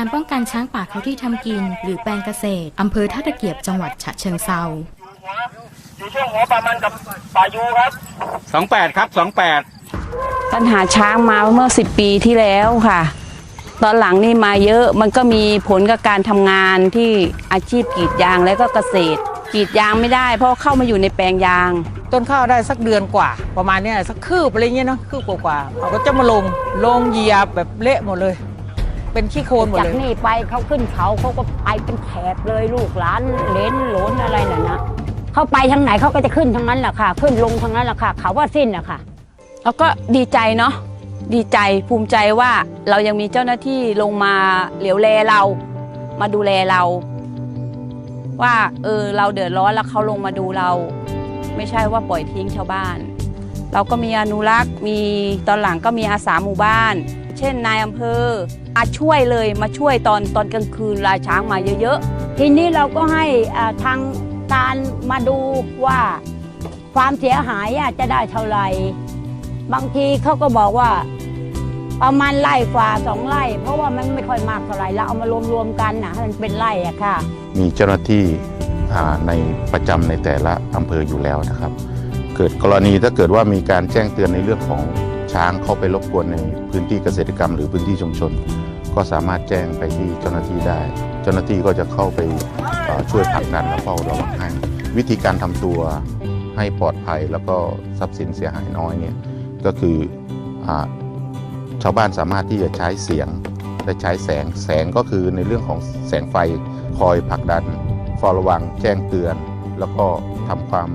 การป้องกันช้างป่าเขาที่ทำกิน หรือแปลงเกษตรอำเภอท่าตะเกียบจังหวัดฉะเชิงเซาอยู่ช่วงหัวประมาณกับป่ายูครับสองแปดครับสองแปดปัญหาช้างมาเมื่อ10ปีที่แล้วค่ะ ตอนหลังนี่มาเยอะมันก็มีผลกับการทำงานที่อาชีพกรีดยางและก็เกษตรกรีดยางไม่ได้ เพราะเข้ามาอยู่ในแปลงยาง ต้นข้าวได้สักเดือนกว่า ประมาณเนี้ยสักคืบอะไรเงี้ยเนาะคืบกว่าๆเขาก็จะมาลงลงเหยียบแบบเละหมดเลย เป็นขี้โคลนหมดจากเลยนี่ไปเขาขึ้นเขาเขาก็ไปเป็นแถบเลยลูกหลานเลนหลนอะไรน่ะนะเขาไปทางไหนเขาก็จะขึ้นทางนั้นแหละค่ะ ขึ้นลงทางนั้นแหละค่ะ เขาว่าสิ้นอะค่ะ แล้วก็ดีใจเนาะดีใจภูมิใจว่าเรายังมีเจ้าหน้าที่ลงมาเหลียวแลเรา มาดูแลเรา ว่าเออเราเดือดร้อนแล้วเขาลงมาดูเรา ไม่ใช่ว่าปล่อยทิ้งชาวบ้าน เราก็มีอนุรักษ์ มีตอนหลังก็มีอาสาหมู่บ้าน เช่นนายอำเภอมาช่วยเลยมาช่วยตอนตอนกลางคืนลายช้างมาเยอะๆ ทีนี้เราก็ให้ทางการมาดูว่าความเสียหายจะได้เท่าไหร่บางทีเขาก็บอกว่าประมาณไร่ฝ่าสองไร่ เพราะว่ามันไม่ค่อยมากเท่าไหร่เราเอามารวมๆกันนะให้มันเป็นไร่อะค่ะ มีเจ้าหน้าที่ในประจำในแต่ละอำเภออยู่แล้วนะครับ เกิดกรณีถ้าเกิดว่ามีการแจ้งเตือนในเรื่องของช้างเข้าไปรบกวนในพื้นที่เกษตรกรรม หรือพื้นที่ชุมชน ก็สามารถแจ้งไปที่เจ้าหน้าที่ได้ เจ้าหน้าที่ก็จะเข้าไปช่วยผลักดันและเฝ้าระวังให้วิธีการทำตัวให้ปลอดภัยแล้วก็ทรัพย์สินเสียหายน้อยเนี่ยก็คืออชาวบ้านสามารถที่จะใช้เสียงและใช้แสงแสงก็คือในเรื่องของแสงไฟคอยผลักดันเฝ้าระวังแจ้งเตือน แล้วก็ทำความ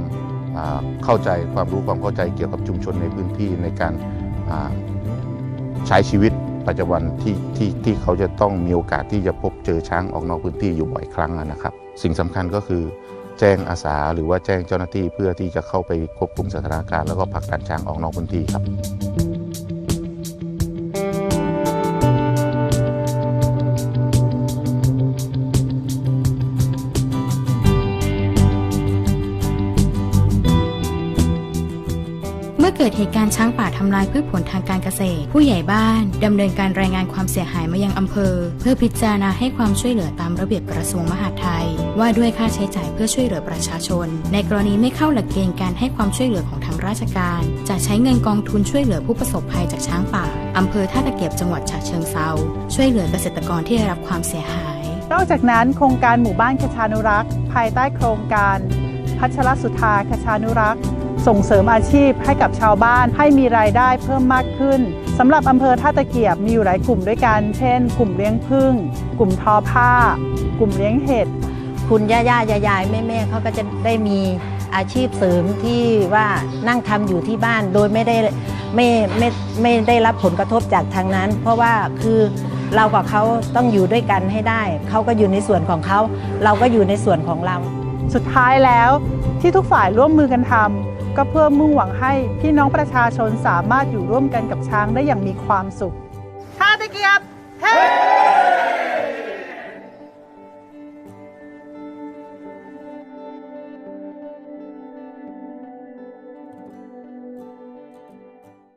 เข้าใจความรู้ความเข้าใจเกี่ยวกับชุมชนในพื้นที่ในการใช้ชีวิตปัจจุบันที่ที่ที่เขาจะต้องมีโอกาสที่จะพบเจอช้างออกนอกพื้นที่อยู่บ่อยครั้งนะครับ สิ่งสำคัญก็คือแจ้งอาสาหรือว่าแจ้งเจ้าหน้าที่เพื่อที่จะเข้าไปควบคุมสถานการณ์แล้วก็ผลักดันช้างออกนอกพื้นที่ครับ เมื่อเกิดเหตุการณ์ช้างป่าทำลายพืชผลทางการเกษตร ผู้ใหญ่บ้านดำเนินการรายงานความเสียหายมายังอำเภอ เพื่อพิจารณาให้ความช่วยเหลือตามระเบียบกระทรวงมหาดไทย ว่าด้วยค่าใช้จ่ายเพื่อช่วยเหลือประชาชน ในกรณีไม่เข้าหลักเกณฑ์การให้ความช่วยเหลือของทางราชการ จะใช้เงินกองทุนช่วยเหลือผู้ประสบภัยจากช้างป่าอำเภอท่าตะเกียบจังหวัดฉะเชิงเซาช่วยเหลือเกษตรกรที่ได้รับความเสียหาย นอกจากนั้นโครงการหมู่บ้านคชานุรักษ์ ภายใต้โครงการ พัชรสุธาคชานุรักษ์ ส่งเสริมอาชีพให้กับชาวบ้านให้มีรายได้เพิ่มมากขึ้นสำหรับอำเภอท่าตะเกียบมีอยู่หลายกลุ่มด้วยกัน เช่น กลุ่มเลี้ยงผึ้งกลุ่มทอผ้า กลุ่มเลี้ยงเห็ดคุณย่าย่ายายายแม่แม่เขาก็จะได้มีอาชีพเสริมที่ว่านั่งทำอยู่ที่บ้านโดยไม่ได้ไม่ไม่ไม่ได้รับผลกระทบจากทางนั้น เพราะว่าคือเรากับเขาต้องอยู่ด้วยกันให้ได้ เขาก็อยู่ในส่วนของเขา เราก็อยู่ในส่วนของเรา สุดท้ายแล้วที่ทุกฝ่ายร่วมมือกันทำก็เพื่อมุ่งหวังให้พี่น้องประชาชนสามารถอยู่ร่วมกันกับช้างได้อย่างมีความสุขท่าตะเกียบเฮ้